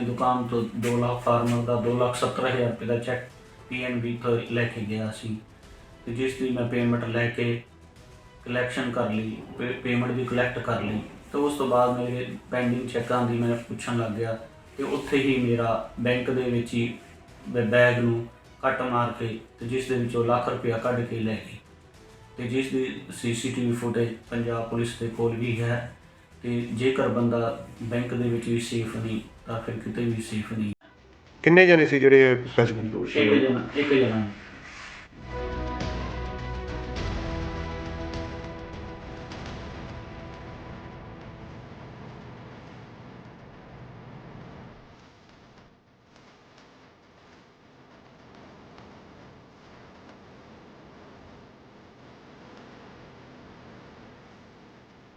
ਦੁਕਾਨ ਤੋਂ 2 ਲੱਖ ਫਾਰਮਰ ਦਾ 2 ਲੱਖ 70 ਹਜ਼ਾਰ ਰੁਪਏ ਦਾ ਚੈੱਕ ਪੀਐਨਬੀ ਤੋਂ ਲੈ ਕੇ ਗਿਆ ਸੀ। ਤੇ ਜਿਸ ਦੀ ਮੈਂ ਪੇਮੈਂਟ ਲੈ ਕੇ ਕਲੈਕਸ਼ਨ ਕਰ ਲਈ ਪੇਮੈਂਟ ਵੀ ਕਲੈਕਟ ਕਰ ਲਈ। ਤੇ ਉਸ ਤੋਂ ਬਾਅਦ ਮੇਰੇ ਪੈਂਡਿੰਗ ਚੈੱਕਾਂ ਦੀ ਮੈਂ ਪੁੱਛਣ ਲੱਗ ਗਿਆ ਤੇ ਉੱਥੇ ਹੀ ਮੇਰਾ ਬੈਂਕ ਦੇ ਵਿੱਚ ਹੀ ਬੈਗ ਨੂੰ ਕੱਟ ਮਾਰ ਕੇ ਤੇ ਜਿਸ ਦੇ ਵਿੱਚੋਂ ਲੱਖ ਰੁਪਇਆ ਕੱਢ ਕੇ ਲੈ ਗਏ। ਤੇ ਜਿਸ ਦੀ ਸੀਸੀਟੀਵੀ ਫੁਟੇਜ ਪੰਜਾਬ ਪੁਲਿਸ ਦੇ ਕੋਲ ਵੀ ਹੈ ਤੇ ਜੇਕਰ ਬੰਦਾ ਬੈਂਕ ਦੇ ਵਿੱਚ ਵੀ ਸੇਫ ਨਹੀਂ ਤਾਂ ਫਿਰ ਕਿਤੇ ਵੀ ਸੇਫ ਨਹੀਂ। ਕਿੰਨੇ ਜਣੇ ਸੀ ਜਿਹੜੇ ਪੈਸੇ ਇੱਕ ਜਣਾ ਇੱਕ ਜਣਾ।